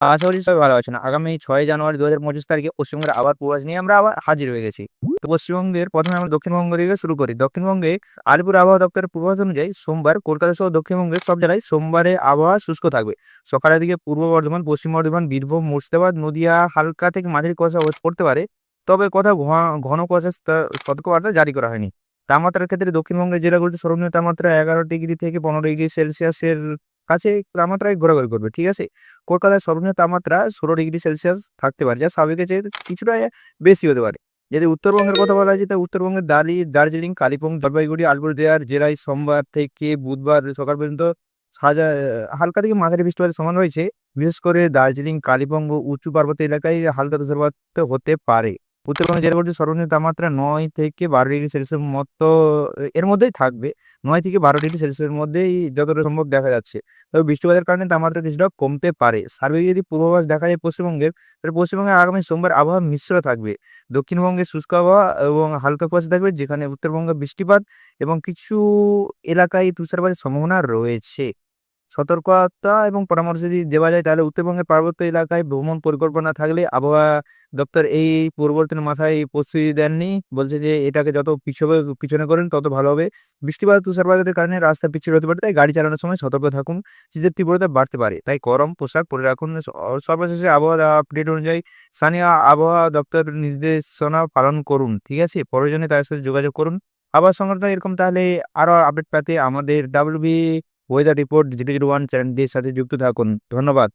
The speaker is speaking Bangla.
আশা করি সবাই ভালো আছেন। আগামী ছয় জানুয়ারি ২০২৫ তারিখে পশ্চিমবঙ্গের আবার পূর্বাভাস নিয়ে আমরা আবার হাজির হয়ে গেছি। তো পশ্চিমবঙ্গের প্রথমে আমরা দক্ষিণবঙ্গ থেকে শুরু করি। দক্ষিণবঙ্গে আলিপুর আবহাওয়া দপ্তরের পূর্বাভাস অনুযায়ী সোমবার কলকাতা সহ দক্ষিণবঙ্গের সব জেলায় সোমবারে আবহাওয়া শুষ্ক থাকবে। সকালের দিকে পূর্ব বর্ধমান, পশ্চিম বর্ধমান, বীরভূম, মুর্শিদাবাদ, নদিয়া হালকা থেকে মাঝারি কুয়াশা পড়তে পারে। তবে কোথাও ঘ ঘন কুয়াশার স সতর্কবার্তা জারি করা হয়নি। তাপমাত্রার ক্ষেত্রে দক্ষিণবঙ্গের জেলাগুলিতে সর্বনিম্ন তাপমাত্রা ১১ ডিগ্রি থেকে ১৫ ডিগ্রি সেলসিয়াসের কাছে তাপমাত্রায় ঘোরাঘুরি করবে। ঠিক আছে? কলকাতায় সর্বনিম্ন তাপমাত্রা ১৬ ডিগ্রি সেলসিয়াস থাকতে পারে, যা স্বাভাবিকের চেয়ে কিছুটা বেশি হতে পারে। যদি উত্তরবঙ্গের কথা বলা হয় তাহলে উত্তরবঙ্গের দালি দার্জিলিং, কালিম্পং, জলপাইগুড়ি, আলিপুরদুয়ার জেলায় সোমবার থেকে বুধবার সকাল পর্যন্ত সাজা হালকা থেকে মাঝারি বৃষ্টিপাতের সমান রয়েছে। বিশেষ করে দার্জিলিং, কালিম্পং ও উঁচু পার্বত্য এলাকায় হালকা তুষারপাত হতে পারে। উত্তরবঙ্গের জেলাগুলিতে সর্বনিম্ন তাপমাত্রা ৯ থেকে ১২ ডিগ্রি সেলসিয়াসের মতো এর মধ্যেই থাকবে। নয় থেকে ১২ ডিগ্রি সেলসিয়াসের মধ্যেই যতটা সম্ভব দেখা যাচ্ছে। তবে বৃষ্টিপাতের কারণে তাপমাত্রা কিছুটা কমতে পারে। সার্বিক যদি পূর্বাভাস দেখা যায় পশ্চিমবঙ্গের, তাহলে পশ্চিমবঙ্গে আগামী সোমবার আবহাওয়া মিশ্র থাকবে। দক্ষিণবঙ্গে শুষ্ক আবহাওয়া এবং হালকা কুয়াশা থাকবে, যেখানে উত্তরবঙ্গে বৃষ্টিপাত এবং কিছু এলাকায় তুষারপাতের সম্ভাবনা রয়েছে। সতর্কতা এবং পরামর্শ যদি দেওয়া যায় তাহলে উত্তরবঙ্গের পার্বত্য এলাকায় ভ্রমণ পরিকল্পনা থাকলে আবহাওয়া দপ্তর এই পরিবর্তনের মাথায় প্রস্তুতি দেননি। বলছে যে এটাকে যত পিছবে পিছনে করেন তত ভালো হবে। বৃষ্টিপাত তুষারপাতের কারণে রাস্তা পিচ্ছিল হতে পারে, তাই গাড়ি চালানোর সময় সতর্ক থাকুন। শীতের তীব্রতা বাড়তে পারে, তাই গরম পোশাক পরে রাখুন। সর্বশেষে আবহাওয়া আপডেট অনুযায়ী স্থানীয় আবহাওয়া দপ্তর নির্দেশনা পালন করুন। ঠিক আছে? প্রয়োজনে তাদের সাথে যোগাযোগ করুন। আবহাওয়া সংক্রান্ত এরকম তাহলে আরও আপডেট পেতে আমাদের ডাব্লিউবি ওয়েদার রিপোর্ট 001 চ্যানেলটির সাথে যুক্ত থাকুন। ধন্যবাদ।